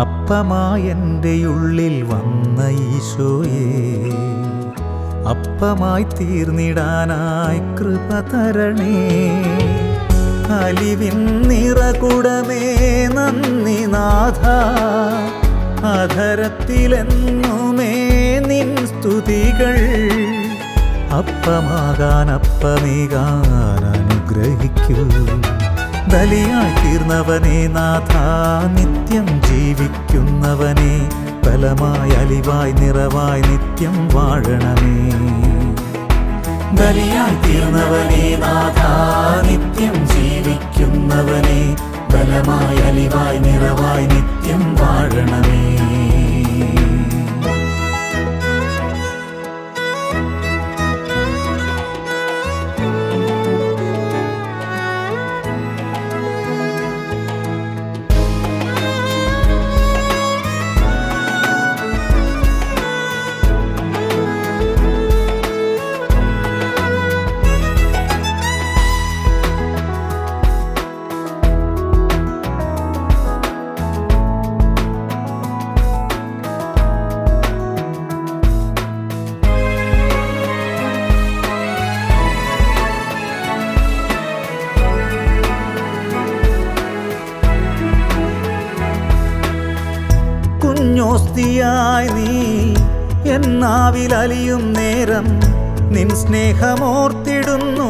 അപ്പമായെന്റെ ഉള്ളിൽ വന്ന ഈശോയെ അപ്പമായി തീർന്നിടാനായി കൃപ തരണേ. അലിവിൻ നിറകുടമേ നന്ദി നാഥ. അധരത്തിലെന്നുമേ നിൻ സ്തുതികൾ. അപ്പമാകാൻ അനുഗ്രഹിക്കൂ. ബലിയായി തീർന്നവനെ നാഥ നിത്യം ജീവിക്കുന്നവനെ ഫലമായി അലിവായി നിറവായി നിത്യം വാഴണമേ. ബലിയായി തീർന്നവനെ നാഥാ നിത്യം ജീവിക്കുന്നവനെ കുഞ്ഞോസ്തിയായി നീ. എന്നാവിലലിയും നേരം നിൻ സ്നേഹമോർത്തിടുന്നു.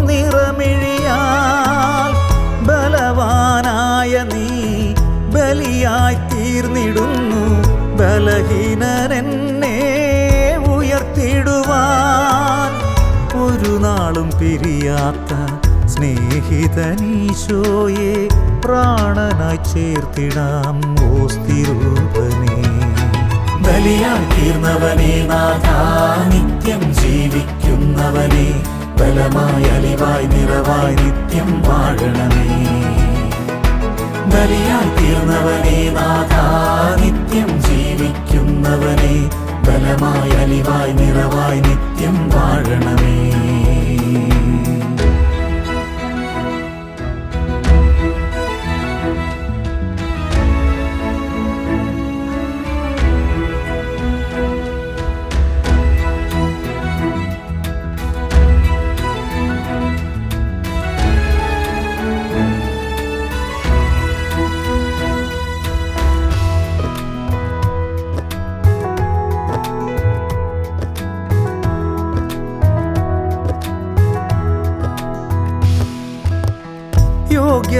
നിറമിഴിയാൽ ബലവാനായ നീ ബലിയായി തീർന്നിടുന്നു. ബലഹീനനെന്നെ ഉയർത്തിടുവാൻ ഒരു നാളും പിരിയാത്ത സ്നേഹിതനീശോയെ പ്രാണനായി ചേർത്തിടാം ഓസ്തിരൂപനെ ബലിയായി തീർന്നവനെ നാഥാ നിത്യം ജീവിക്കുന്നവനെ ബലമായി അലിവായി നിറവായി നിത്യം വാഴണമേ. ബലിയായി തീർന്നവനെ നാഥ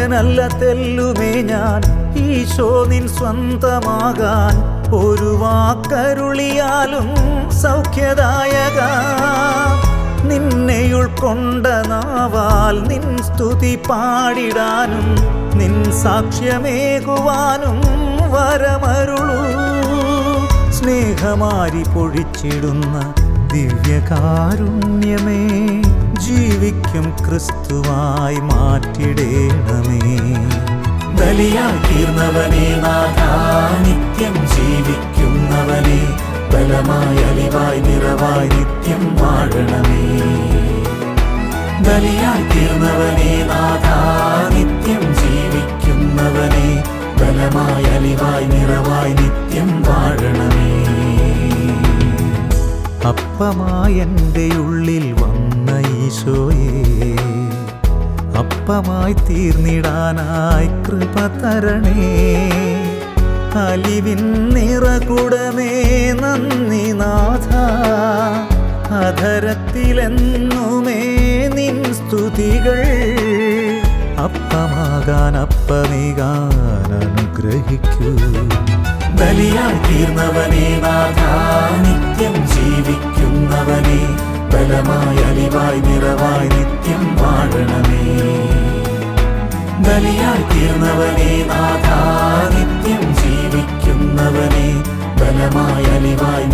യോഗ്യനല്ല തെല്ലുമേ ഞാൻ. ഈശോ നിൻ സ്വന്തമാകാൻ ഒരു വാക്കരുളിയാലും സൗഖ്യദായക. നിന്നെ ഉൾക്കൊണ്ട നാവാൽ നിൻ സ്തുതി പാടിടാനും നിൻ സാക്ഷ്യമേകുവാനും വരമരുളൂ. സ്നേഹമാരി പൊഴിച്ചിടുന്ന ദിവ്യകാരുണ്യമേ ജീവിക്കും ക്രിസ്തുവായി മാറ്റിടേണമേ. നാഥ നിത്യം ജീവിക്കുന്നവനെ ബലമായി അലിവായി നിറവായി നിത്യം വാഴണമേ. ബലിയായി അപ്പമായെന്റെ ഉള്ളിൽ വന്ന ഈശോയെ അപ്പമായി തീർന്നിടാനായി കൃപ തരണേ. അലിവിൻ നിറകുടമേ നന്ദി നാഥ. അധരത്തിലെന്നുമേ നിൻ സ്തുതികൾ. അപ്പമാകാൻ അപ്പമേകാൻ അനുഗ്രഹിക്കൂ ബലിയായി തീർന്നവനെ നാഥ നിത്യം ജീവിക്കുന്നവനെ ബലമായി അലിവായി നിറവായി നിത്യം വാഴണമേ. ബലിയായി തീർന്നവനെ നാഥ നിത്യം ജീവിക്കുന്നവനെ ബലമായി അലിവായി